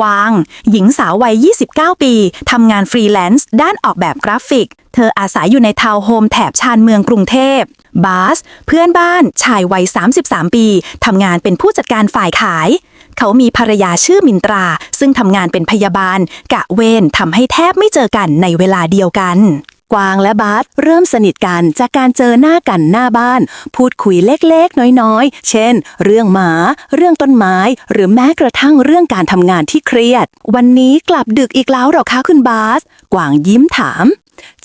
กวาง หญิงสาววัย 29 ปีทำงานฟรีแลนซ์ด้านออกแบบกราฟิก เธออาศัยอยู่ในทาวน์โฮมแถบชานเมืองกรุงเทพบาส เพื่อนบ้านชายวัย 33 ปีทำงานเป็นผู้จัดการฝ่ายขาย เขามีภรรยาชื่อมินตรา ซึ่งทำงานเป็นพยาบาล กะเวนทำให้แทบไม่เจอกันในเวลาเดียวกัน กวางและบาสเริ่มสนิทกันจากการเจอหน้ากันหน้าบ้าน พูดคุยเล็กๆ น้อยๆ เช่น เรื่องหมา เรื่องต้นไม้ หรือแม้กระทั่งเรื่องการทำงานที่เครียด วันนี้กลับดึกอีกแล้วหรอคะคุณบาส กวางยิ้มถาม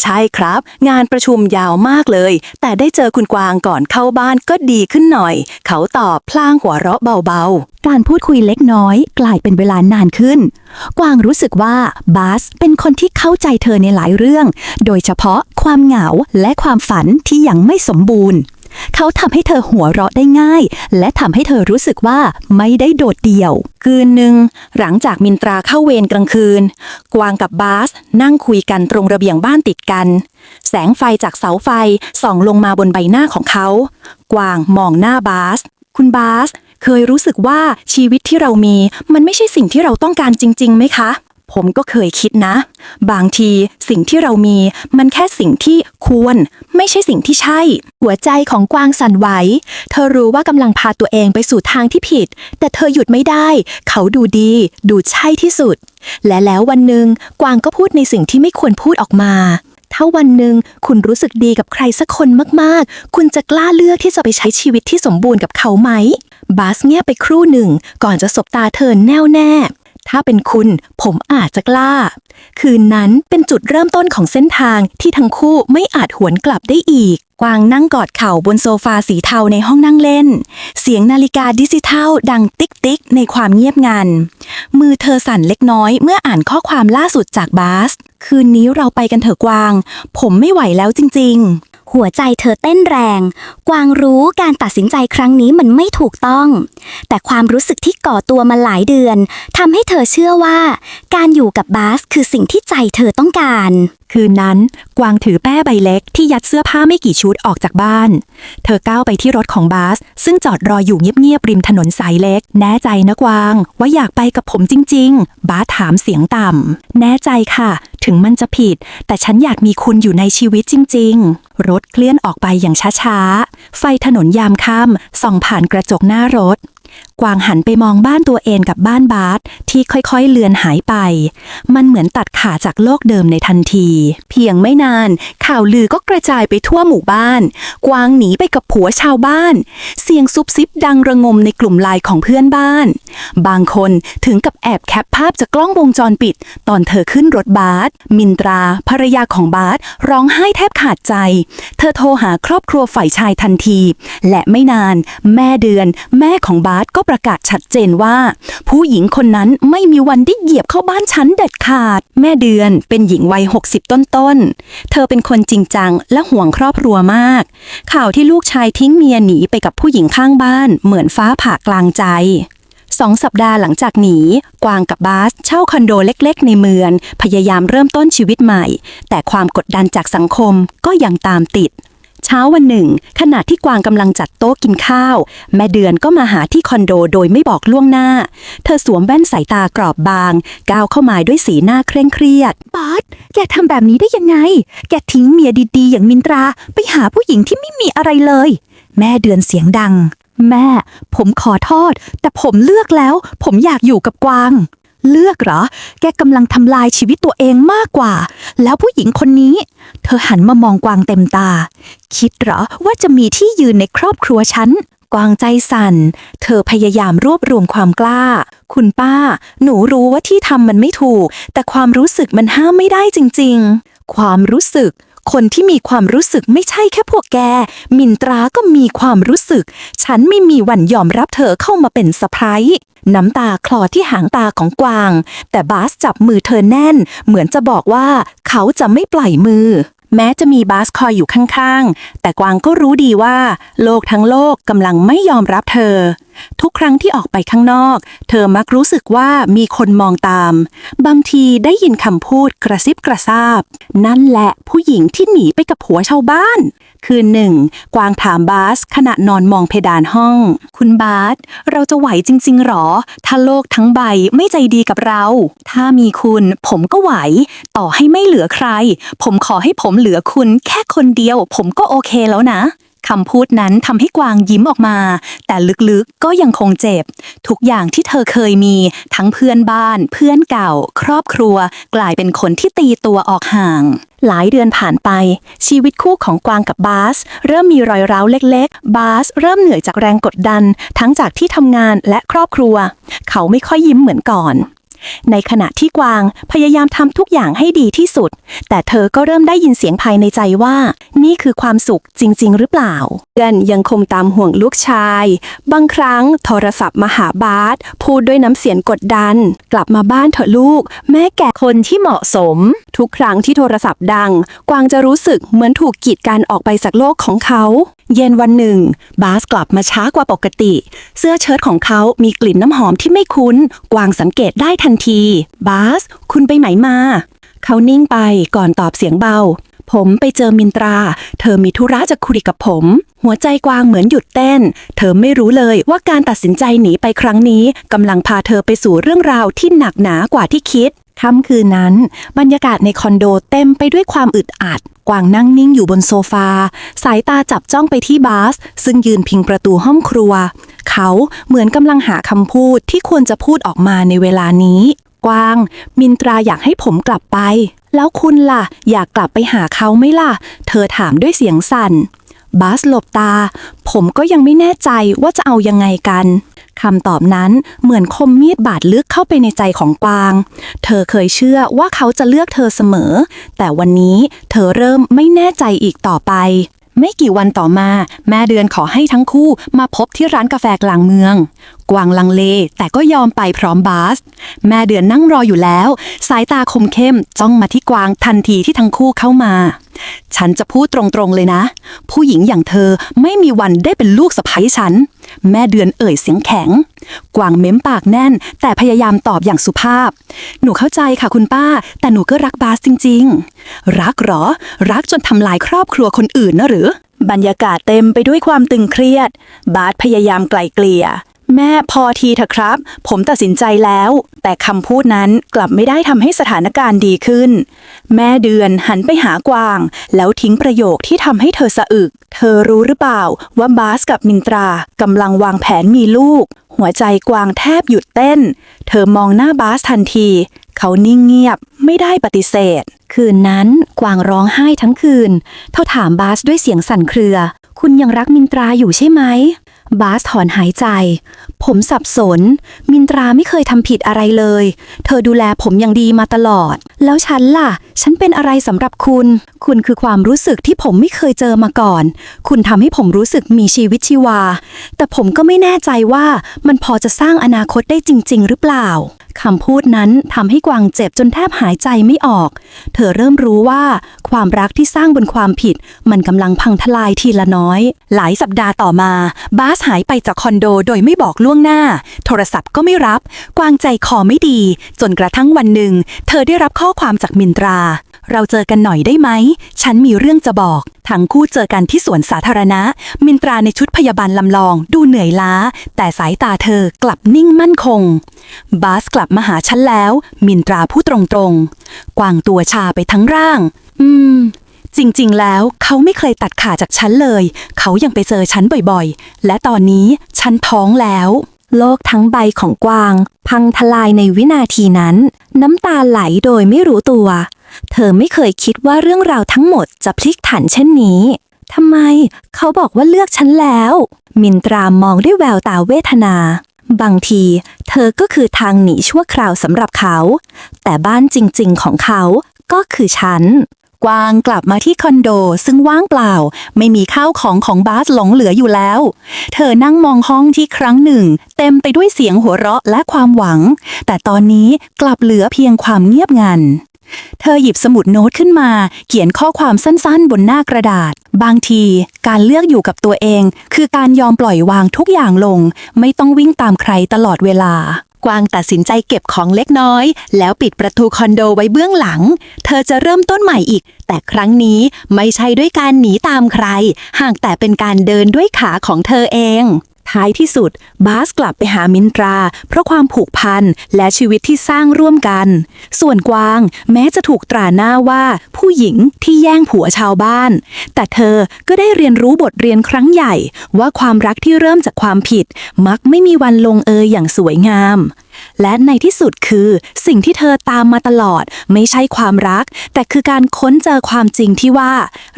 ใช่ครับ งานประชุมยาวมากเลย แต่ได้เจอคุณกวางก่อนเข้าบ้านก็ดีขึ้นหน่อย เขาตอบพลางหัวเราะเบาๆ การพูดคุยเล็กน้อย กลายเป็นเวลานานขึ้น กวางรู้สึกว่าบาสเป็นคนที่เข้าใจเธอในหลายเรื่อง โดยเฉพาะความเหงาและความฝันที่ยังไม่สมบูรณ์ เขาทำให้เธอหัวเราะได้ง่าย และทำให้เธอรู้สึกว่าไม่ได้โดดเดี่ยว คืนหนึ่งหลังจากมินตราเข้าเวรกลางคืน กวางกับบาสนั่งคุยกันตรงระเบียงบ้านติดกัน แสงไฟจากเสาไฟส่องลงมาบนใบหน้าของเขา กวางมองหน้าบาส คุณบาส เคยรู้สึกว่าชีวิตที่เรามี มันไม่ใช่สิ่งที่เราต้องการจริงๆไหมคะ ผมก็เคยคิดนะ บางทีสิ่งที่เรามีมันแค่สิ่งที่ควร ไม่ใช่สิ่งที่ใช่ หัวใจของกวางสั่นไหว เธอรู้ว่ากำลังพาตัวเองไปสู่ทางที่ผิด แต่เธอหยุดไม่ได้ เขาดูดี ดูใช่ที่สุด และแล้ววันหนึ่งกวางก็พูดในสิ่งที่ไม่ควรพูดออกมาถ้าวันหนึ่งคุณรู้สึกดีกับใครสักคนมากๆ คุณจะกล้าเลือกที่จะไปใช้ชีวิตที่สมบูรณ์กับเขาไหม บาสเงียบไปครู่หนึ่ง ก่อนจะสบตาเธอแน่วแน่ ถ้าเป็นคุณผมอาจจะกล้า คืนนั้นเป็นจุดเริ่มต้นของเส้นทางที่ทั้งคู่ไม่อาจหวนกลับได้อีก กวางนั่งกอดเข่าบนโซฟาสีเทาในห้องนั่งเล่น เสียงนาฬิกาดิจิทัลดังติ๊กติ๊กในความเงียบงัน มือเธอสั่นเล็กน้อยเมื่ออ่านข้อความล่าสุดจากบาส คืนนี้เราไปกันเถอะกวาง ผมไม่ไหวแล้วจริง ๆ หัวใจเธอเต้นแรง กวางรู้การตัดสินใจครั้งนี้มันไม่ถูกต้อง แต่ความรู้สึกที่ก่อตัวมาหลายเดือนทำให้เธอเชื่อว่า การอยู่กับบาสคือสิ่งที่ใจเธอต้องการ คืนนั้น กวางถือแป้ใบเล็กที่ยัดเสื้อผ้าไม่กี่ชุดออกจากบ้าน เธอก้าวไปที่รถของบาส ซึ่งจอดรออยู่เงียบๆริมถนนสายเล็ก แน่ใจนะกวาง ว่าอยากไปกับผมจริง ๆ บาสถามเสียงต่ำแน่ใจค่ะ ถึงมันจะผิด แต่ฉันอยากมีคุณอยู่ในชีวิตจริง ๆ รถเคลื่อนออกไปอย่างช้าๆ ไฟถนนยามค่ำส่องผ่านกระจกหน้ารถ กวางหันไปมองบ้านตัวเองกับบ้านบาสที่ค่อยๆเลือนหายไป มันเหมือนตัดขาจากโลกเดิมในทันที เพียงไม่นาน ข่าวลือก็กระจายไปทั่วหมู่บ้าน กวางหนีไปกับผัวชาวบ้าน เสียงซุบซิบดังระงมในกลุ่มไลน์ของเพื่อนบ้าน บางคนถึงกับแอบแคปภาพจากกล้องวงจรปิด ตอนเธอขึ้นรถบาสมินตราภรรยาของบาสร้องไห้แทบขาดใจ เธอโทรหาครอบครัวฝ่ายชายทันที และไม่นาน แม่เดือน แม่ของบาสก็ประกาศชัดเจนว่า ผู้หญิงคนนั้นไม่มีวันได้เหยียบเข้าบ้านฉันเด็ดขาด แม่เดือนเป็นหญิงวัย 60 ต้นๆ เธอเป็นคนจริงจังและห่วงครอบครัวมาก ข่าวที่ลูกชายทิ้งเมียหนีไปกับผู้หญิงข้างบ้าน เหมือนฟ้าผ่ากลางใจสองสัปดาห์หลังจากหนี กวางกับบาสเช่าคอนโดเล็กๆ ในเมือง พยายามเริ่มต้นชีวิตใหม่ แต่ความกดดันจากสังคมก็ยังตามติด เช้าวันหนึ่ง ขณะที่กวางกำลังจัดโต๊ะกินข้าว แม่เดือนก็มาหาที่คอนโดโดยไม่บอกล่วงหน้า เธอสวมแว่นสายตากรอบบาง ก้าวเข้ามาด้วยสีหน้าเคร่งเครียดบาสแกทำแบบนี้ได้ยังไง แกทิ้งเมียดีๆ อย่างมินตราไปหาผู้หญิงที่ไม่มีอะไรเลย แม่เดือนเสียงดัง แม่ ผมขอโทษ แต่ผมเลือกแล้ว ผมอยากอยู่กับกวาง เลือกเหรอ แกกำลังทำลายชีวิตตัวเองมากกว่า แล้วผู้หญิงคนนี้ เธอหันมามองกวางเต็มตา คิดเหรอว่าจะมีที่ยืนในครอบครัวฉัน กวางใจสั่น เธอพยายามรวบรวมความกล้า คุณป้า หนูรู้ว่าที่ทำมันไม่ถูก แต่ความรู้สึกมันห้ามไม่ได้จริง ๆ ความรู้สึกคนที่มีความรู้สึกไม่ใช่แค่พวกแก มินตราก็มีความรู้สึก ฉันไม่มีวันยอมรับเธอเข้ามาเป็นสะพ้าย น้ำตาคลอที่หางตาของกวาง แต่บาสจับมือเธอแน่น เหมือนจะบอกว่าเขาจะไม่ปล่อยมือ แม้จะมีบาสคอยอยู่ข้างๆ แต่กวางก็รู้ดีว่า โลกทั้งโลกกำลังไม่ยอมรับเธอ ทุกครั้งที่ออกไปข้างนอก เธอมักรู้สึกว่ามีคนมองตาม บางทีได้ยินคำพูดกระซิบกระซาบ นั่นแหละผู้หญิงที่หนีไปกับผัวชาวบ้าน คืนหนึ่ง กวางถามบาสขณะนอนมองเพดานห้อง คุณบาสเราจะไหวจริง ๆหรอ ถ้าโลกทั้งใบไม่ใจดีกับเรา ถ้ามีคุณผมก็ไหว ต่อให้ไม่เหลือใคร ผมขอให้ผมเหลือคุณแค่คนเดียว ผมก็โอเคแล้วนะ คำพูดนั้นทำให้กวางยิ้มออกมา แต่ลึกๆก็ยังคงเจ็บ ทุกอย่างที่เธอเคยมีทั้งเพื่อนบ้าน เพื่อนเก่า ครอบครัว กลายเป็นคนที่ตีตัวออกห่าง หลายเดือนผ่านไป ชีวิตคู่ของกวางกับบาส เริ่มมีรอยร้าวเล็กๆ บาสเริ่มเหนื่อยจากแรงกดดัน ทั้งจากที่ทำงานและครอบครัว เขาไม่ค่อยยิ้มเหมือนก่อน ในขณะที่กวางพยายามทำทุกอย่างให้ดีที่สุด แต่เธอก็เริ่มได้ยินเสียงภายในใจว่า นี่คือความสุขจริง ๆ หรือเปล่าเพื่อนยังคงตามห่วงลูกชาย บางครั้งโทรศัพท์มาหาบาสพูดด้วยน้ำเสียงกดดัน กลับมาบ้านเถอะลูก แม่แก่คนที่เหมาะสม ทุกครั้งที่โทรศัพท์ดัง กวางจะรู้สึกเหมือนถูกกีดกันออกไปจากโลกของเขา เย็นวันหนึ่ง บาสกลับมาช้ากว่าปกติ เสื้อเชิ้ตของเขามีกลิ่นน้ำหอมที่ไม่คุ้น กวางสังเกตได้ทันที บาส คุณไปไหนมา เขานิ่งไปก่อนตอบเสียงเบา ผมไปเจอมินตรา เธอมีธุระจะคุยกับผม หัวใจกวางเหมือนหยุดเต้น เธอไม่รู้เลยว่าการตัดสินใจหนีไปครั้งนี้กำลังพาเธอไปสู่เรื่องราวที่หนักหนากว่าที่คิดค่ำคืนนั้น บรรยากาศในคอนโดเต็มไปด้วยความอึดอัด กวางนั่งนิ่งอยู่บนโซฟา สายตาจับจ้องไปที่บาส ซึ่งยืนพิงประตูห้องครัว เขาเหมือนกำลังหาคำพูดที่ควรจะพูดออกมาในเวลานี้ กวาง มินตราอยากให้ผมกลับไป แล้วคุณล่ะ อยากกลับไปหาเขาไหมล่ะ เธอถามด้วยเสียงสั่น บาสหลบตา ผมก็ยังไม่แน่ใจว่าจะเอายังไงกันคำตอบนั้นเหมือนคมมีดบาดลึกเข้าไปในใจของกวาง เธอเคยเชื่อว่าเขาจะเลือกเธอเสมอ แต่วันนี้เธอเริ่มไม่แน่ใจอีกต่อไป ไม่กี่วันต่อมา แม่เดือนขอให้ทั้งคู่มาพบที่ร้านกาแฟกลางเมือง กวางลังเล แต่ก็ยอมไปพร้อมบาส แม่เดือนนั่งรออยู่แล้ว สายตาคมเข้มจ้องมาที่กวางทันทีที่ทั้งคู่เข้ามา ฉันจะพูดตรงๆเลยนะ ผู้หญิงอย่างเธอไม่มีวันได้เป็นลูกสะใภ้ฉัน แม่เดือนเอ่ยเสียงแข็ง กวางเม้มปากแน่น แต่พยายามตอบอย่างสุภาพ หนูเข้าใจค่ะคุณป้า แต่หนูก็รักบาสจริง ๆ รักหรอ รักจนทำลายครอบครัวคนอื่นนะหรือบรรยากาศเต็มไปด้วยความตึงเครียด บาสพยายามไกล่เกลี่ย แม่พอทีเถอะครับ ผมตัดสินใจแล้ว แต่คำพูดนั้นกลับไม่ได้ทำให้สถานการณ์ดีขึ้น แม่เดือนหันไปหากวาง แล้วทิ้งประโยคที่ทำให้เธอสะอึก เธอรู้หรือเปล่าว่าบาสกับมินตรากำลังวางแผนมีลูก หัวใจกวางแทบหยุดเต้น เธอมองหน้าบาสทันที เขานิ่งเงียบไม่ได้ปฏิเสธ คืนนั้นกวางร้องไห้ทั้งคืน เธอถามบาสด้วยเสียงสั่นเครือ คุณยังรักมินตราอยู่ใช่ไหม บาสถอนหายใจ ผมสับสน มินตราไม่เคยทำผิดอะไรเลย เธอดูแลผมอย่างดีมาตลอด แล้วฉันล่ะ ฉันเป็นอะไรสำหรับคุณ คุณคือความรู้สึกที่ผมไม่เคยเจอมาก่อน คุณทำให้ผมรู้สึกมีชีวิตชีวา แต่ผมก็ไม่แน่ใจว่ามันพอจะสร้างอนาคตได้จริง ๆ หรือเปล่า คำพูดนั้นทำให้กวางเจ็บจนแทบหายใจไม่ออก เธอเริ่มรู้ว่าความรักที่สร้างบนความผิด มันกำลังพังทลายทีละน้อย หลายสัปดาห์ต่อมา บาสหายไปจากคอนโดโดยไม่บอกล่วงหน้า โทรศัพท์ก็ไม่รับ กวางใจคอไม่ดี จนกระทั่งวันหนึ่ง เธอได้รับข้อความจากมินตรา เราเจอกันหน่อยได้ไหม ฉันมีเรื่องจะบอก ทั้งคู่เจอกันที่สวนสาธารณะ มินตราในชุดพยาบาลลำลอง ดูเหนื่อยล้า แต่สายตาเธอกลับนิ่งมั่นคง บาสกลับมาหาฉันแล้ว มินตราพูดตรงๆ กวางตัวชาไปทั้งร่าง อืม จริงๆ แล้วเขาไม่เคยตัดขาจากฉันเลย เขายังไปเจอฉันบ่อยๆ และตอนนี้ฉันท้องแล้ว โลกทั้งใบของกวาง พังทลายในวินาทีนั้น น้ำตาไหลโดยไม่รู้ตัว เธอไม่เคยคิดว่าเรื่องราวทั้งหมดจะพลิกผันเช่นนี้ทำไม เขาบอกว่าเลือกฉันแล้ว มินตรามองด้วยแววตาเวทนา บางที เธอก็คือทางหนีชั่วคราวสำหรับเขา แต่บ้านจริงๆของเขาก็คือฉัน กวางกลับมาที่คอนโดซึ่งว่างเปล่า ไม่มีข้าวของของบาสหลงเหลืออยู่แล้ว เธอนั่งมองห้องที่ครั้งหนึ่ง เต็มไปด้วยเสียงหัวเราะและความหวัง แต่ตอนนี้กลับเหลือเพียงความเงียบงันเธอหยิบสมุดโน้ตขึ้นมา เขียนข้อความสั้นๆ บนหน้ากระดาษ บางที การเลือกอยู่กับตัวเอง คือการยอมปล่อยวางทุกอย่างลง ไม่ต้องวิ่งตามใครตลอดเวลา กวางตัดสินใจเก็บของเล็กน้อย แล้วปิดประตูคอนโดไว้เบื้องหลัง เธอจะเริ่มต้นใหม่อีก แต่ครั้งนี้ไม่ใช่ด้วยการหนีตามใคร หากแต่เป็นการเดินด้วยขาของเธอเอง ท้ายที่สุด บาสกลับไปหามินตรา เพราะความผูกพันและชีวิตที่สร้างร่วมกัน ส่วนกวางแม้จะถูกตราหน้าว่าผู้หญิงที่แย่งผัวชาวบ้าน แต่เธอก็ได้เรียนรู้บทเรียนครั้งใหญ่ ว่าความรักที่เริ่มจากความผิด มักไม่มีวันลงเอยอย่างสวยงาม และในที่สุดคือสิ่งที่เธอตามมาตลอด ไม่ใช่ความรัก แต่คือการค้นเจอความจริงที่ว่า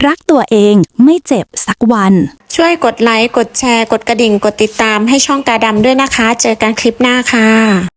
รักตัวเองไม่เจ็บสักวัน ช่วยกดไลค์ กดแชร์ กดกระดิ่ง กดติดตามให้ช่องกาดำด้วยนะคะ เจอกันคลิปหน้าค่ะ